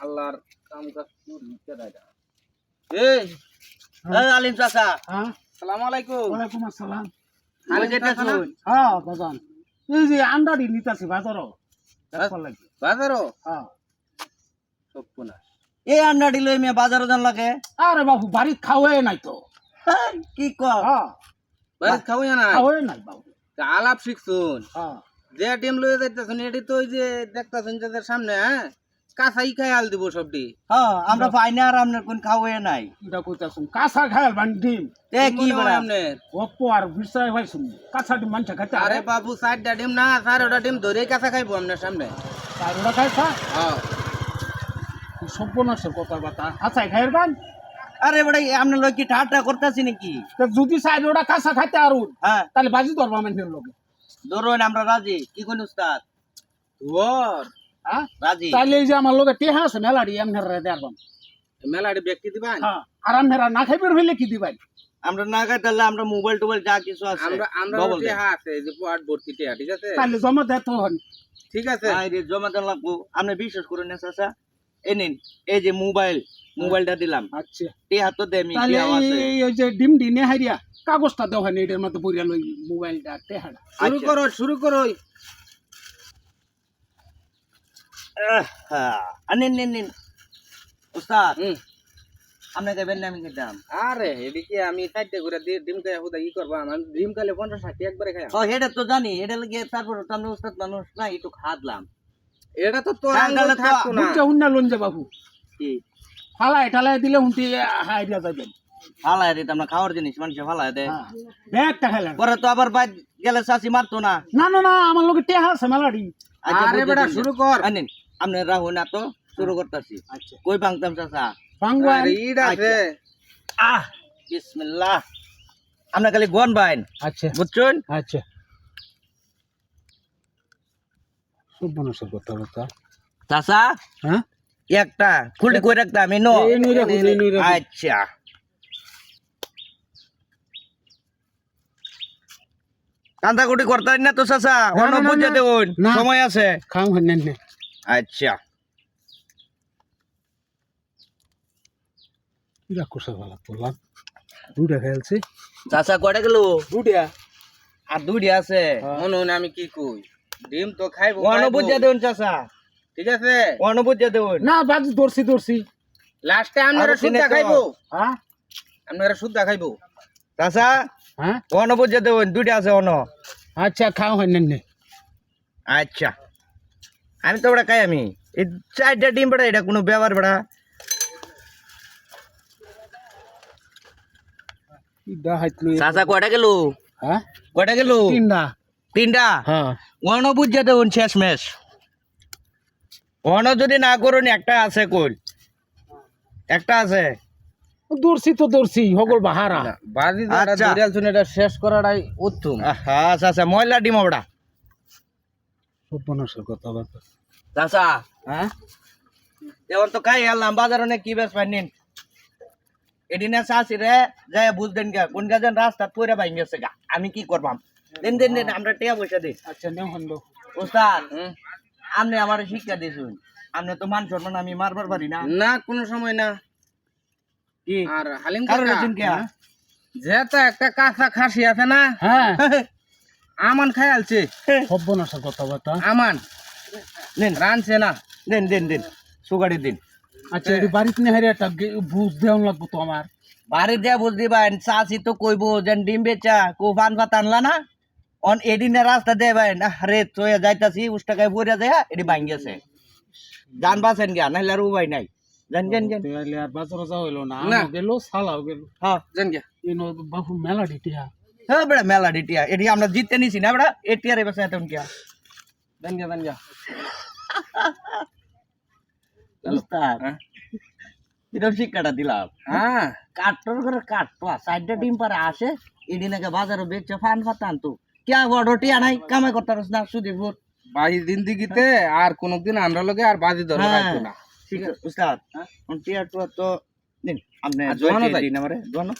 আল্লাহর কাম কাজ করতে দেয় না। এই এই আলিম চাচা। হ্যাঁ। সালাম আলাইকুম। ওয়ালাইকুম আসসালাম। ওই যেটা শুন হ্যাঁ বাজান। এই যে আন্ডারি নিতাছি বাজারও। দেখবার বাজারও? হ্যাঁ। এই মেয়ে বাজারও জান লাগে। আরে বাবু বাড়িত খাওয়াই নাই তো। হ্যাঁ, কি কর হ্যাঁ। বাড়িতে খাব না খাওয়াই নাই বাবু। তা আলাপ শিখছুন। হ্যাঁ। যে টিম লয়ে যাইতেছুন এটি তো ওই যে দেখতেছুন যাদের সামনে হ্যাঁ? কাঁচাই খাই আল দিব সবটি হ্যাঁ আমরা পাই না আর আপনার কোন খাওয়াই নাই। এটা কাঁচা খায়াল বান ডিম। এ কি বড় আমনে অপ্পো আর ভাইছুন কাঁচা ডিম খাইতে আরে বাবু ডিম না ডিম কাঁচা খাইবো আপনার সামনে। খাইছা? হ্যাঁ। কথা বাতা হাসাই খাইয়ের গান আরে বড় আপনার লোক কি ঠাট্টা করতেছি নাকি? তা যদি চাই ওটা কাঁচা খাইতে আর হ্যাঁ। তাহলে বাজি ধরবা মানুষের লোকে ধরুন আমরা রাজি। কি কোন উস্তাদ? ওর হ্যাঁ? রাজি। তাহলে এই যে আমার লোকে টেহা আছে মেলাডি এমনের রে দেরবাম মেলাটি ব্যক্তি দিবান? হ্যাঁ আর আমনেরা না খাইবের হইলে কি দিবাই আমরা না খাই তাহলে আমরা মোবাইল টোবাইল যা কিছু আছে আমরা আমরা double আছে এই যে পাট ভর্তি টিহা ঠিক আছে? তাহলে জমা দেয় তো হন। ঠিক আছে। আই জমা দেন লাগবো। আপনি বিশ্বাস করুন না চাচা? এই নিন এই যে মোবাইল মোবাইলটা দিলাম। আচ্ছা। টিয়া তো দেমি তাহলে এই- যে ডিম ডিনে হারিয়া কাগজটা দেওয়া হয় এটার মধ্যে পড়িয়া লই মোবাইলটা টেহাটা। শুরু আচ্ছা। করো শুরু করো। হ্যাঁ। নিন নিন নিন। উস্তাদ আপনি দেবেন না আমি খেতাম। আরে এদিকে আমি চারটে করে ডিম খাই হুদা ই করব? আমার ডিম খাইলে পঞ্চাশ ষাট একবারে খাই ও এটা তো জানি। এটা লাগে তারপর তো আমরা উস্তাদ মানুষ না একটু খাদলাম। এটা তো তোর হ্যাঁ, আঙ্গুল থাকতো না। বুঝছে হুন্না লোন বাবু কি? ফালাই টালাই দিলে হুন্টি হাইরিয়া যাবেন ফালায় রে আমরা খাওয়ার জিনিস মানুষে ফালায় দে হ্যাঁ। ব্যাগটা খাইলেন পরে তো আবার বাইর গেলে চাষি মারতো না। না না না আমার লোকে টেহা আছে মেলাডি। আচ্ছা, আরে বেটা শুরু কর। আনিন আপনি রাহু না তো শুরু করতেছি। আচ্ছা। কই ভাঙতাম চাচা? আছে আহ। বিসমিল্লাহ। আপনি খালি গন বাইন। আচ্ছা। বুঝছেন? আচ্ছা। কথা চাচা? হ্যাঁ? একটা। খুলটি কই রাখতাম? নো। আচ্ছা। কান্দাকুটি করতে না তো চাচা? না, অন্য বুঝে না। সময় আছে। হেন নেন। আচ্ছা। দুটা খেলছে চাচা গেল? দুটা আর দুইটি আছে। মনুন আমি কি কই। ডিম তো খাইবো অন্য খাইবো। চাচা। ঠিক আছে? হ্যাঁ। না বাজি লাস্টে আপনারা খাইবো। হ্যাঁ? আপনারা শুদ্ধা খাইবো। চাচা হ্যাঁ? দেবন দুইটা আছে আচ্ছা খাও হেন নেন আচ্ছা। আমি তো ওটা খাই আমি। এই চারটা ডিম বেড়া এটা কোনো ব্যাপার বেড়া। কিডা হাইতলো চাচা কয়টা গেল? হ্যাঁ? কয়টা গেল? তিনটা। তিনটা? হ্যাঁ। শেষ যদি না করুন একটা আছে কই? একটা আছে। দৌড়ছি তো হগল বাহারা। বাজি আচ্ছা। শেষ করাটাই উত্তম। আচ্ছা আচ্ছা ময়লা ডিম ওটা কথা বার্তা চাচা হ্যাঁ? তো খাই এলাম বাজার অনেক কি বেশ এদিনে চাষি রে যাই গা কোন গাছেন রাস্তা পরে বাইন গেছে গা আমি কি করবাম? দিন দিন দিন আমরা টিয়া পয়সা দিই। আচ্ছা নেও ওস্তাদ আপনি আমার শিক্ষা দিয়েছুন। আপনি তো মান সম্মান আমি মারবার পারি না। না কোনো সময় না। কি? আর হালিম কারণ কে? যেটা একটা কাঁচা খাসি আছে না হ্যাঁ। আমান খাই আলছে। সব মানুষের কথা বার্তা আমান। দিন রানছে না। দিন দিন দিন। সুগারি দিন। আচ্ছা এটি বাড়িতে নিয়ে হারিয়ে বুঝ দেওয়ান লাগবো তো আমার। বাড়ি দেয়া বুঝতে পারেন চাষি তো কইবো যেন ডিম বেচা কো পান ভাত আনলা না? অন এদিনে রাস্তা দে ভাই না রে চয়ে যাইতাছি উস টাকায় পড়ে যায় এটি ভাঙ গেছে জান বাঁচেন গিয়া নাইলে আর উপায় নাই। জান জান জান আর বাজারে যাওয়া হইল না। গেল সালাও গেল। হ্যাঁ ইনো বাবু মেলা ডিটিয়া হ্যাঁ বেড়া মেলা ডিটিয়া এটি আমরা জিততে নিছি না বেড়া এটিয়ার এবার এখন কিয়া দেন গা দেন গা। উস্তাদ হ্যাঁ? কিরম শিক্ষাটা দিলাম। হ্যাঁ। কাঠর করে কাটপা সাইডটা ডিম পারে আসে এডি নাকি বাজারে বেচে ফান ফাতান তো কিয়া বড় টিয়া নাই কামাই করতে পারছ না সুদীপ বাজি জিন্দিগিতে আর কোনোদিন আমরা লগে আর বাজি হ্যাঁ। রাখব না। ঠিক আছে উস্তাদ। টিয়া টুয়া তো দিন আপনি জোয়ানো। দিন আমারে জোয়ানো।